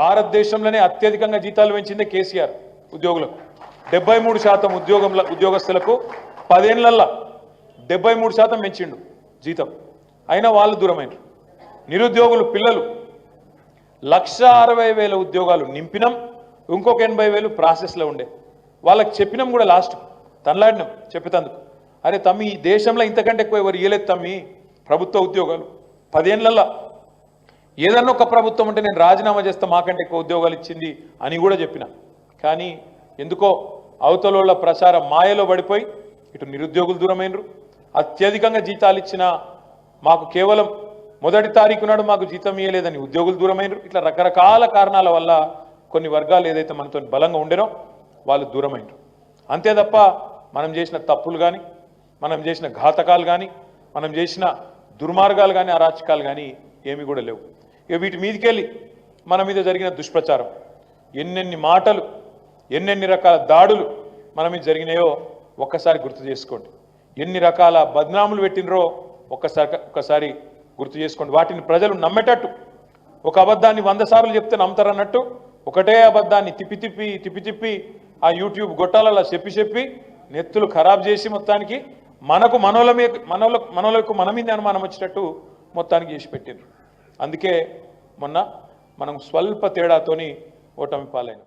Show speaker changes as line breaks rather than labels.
భారతదేశంలోనే అత్యధికంగా జీతాలు పెంచిందే కేసీఆర్ ఉద్యోగులకు డెబ్బై మూడు శాతం ఉద్యోగంలో ఉద్యోగస్తులకు పదేళ్ళల్లా డెబ్బై మూడు శాతం పెంచిండు జీతం. అయినా వాళ్ళు దూరమైన నిరుద్యోగులు పిల్లలు. లక్ష అరవై వేల ఉద్యోగాలు నింపినాం. ఇంకొక ఎనభై వేలు ప్రాసెస్లో ఉండే. వాళ్ళకి చెప్పినాం కూడా లాస్ట్. తనలాడినాం చెప్పేతందుకు. అరే తమ్మి ఈ దేశంలో ఇంతకంటే ఎక్కువ ఎవరు ఇయ్యలేదు తమ్మి ప్రభుత్వ ఉద్యోగాలు. పదేళ్ళలో ఏదన్నా ఒక ప్రభుత్వం అంటే నేను రాజీనామా చేస్తే మాకంటే ఎక్కువ ఉద్యోగాలు ఇచ్చింది అని కూడా చెప్పిన. కానీ ఎందుకో అవతలోళ్ళ ప్రచారం మాయలో పడిపోయి ఇటు నిరుద్యోగులు దూరమైనరు. అత్యధికంగా జీతాలు ఇచ్చిన మాకు కేవలం మొదటి తారీఖు నాడు మాకు జీతం ఇవ్వలేదని ఉద్యోగులు దూరమైనరు. ఇట్లా రకరకాల కారణాల వల్ల కొన్ని వర్గాలు ఏదైతే మనతో బలంగా ఉండేనో వాళ్ళు దూరమైనరు. అంతే తప్ప మనం చేసిన తప్పులు కానీ మనం చేసిన ఘాతకాలు కానీ మనం చేసిన దుర్మార్గాలు కానీ అరాచకాలు కానీ ఏమీ కూడా లేవు. ఇక వీటి మీదకెళ్ళి మన మీద జరిగిన దుష్ప్రచారం. ఎన్నెన్ని మాటలు ఎన్నెన్ని రకాల దాడులు మన మీద జరిగినాయో ఒక్కసారి గుర్తు చేసుకోండి. ఎన్ని రకాల బద్నాములు పెట్టినరో ఒక్కసారి ఒక్కసారి గుర్తు చేసుకోండి. వాటిని ప్రజలు నమ్మేటట్టు ఒక అబద్ధాన్ని వంద సార్లు చెప్తే నమ్ముతారన్నట్టు ఒకటే అబద్ధాన్ని తిప్పి తిప్పి తిప్పి తిప్పి ఆ యూట్యూబ్ గొట్టాలలో చెప్పి చెప్పి నెత్తులు ఖరాబ్ చేసి మొత్తానికి మనకు మనోల మీద మనోల మనోలకు మన మీద అనుమానం వచ్చేటట్టు మొత్తానికి చేసి పెట్టిండ్రు అందుకే మొన్న మనం స్వల్ప తేడాతోని ఓటమి పాలైన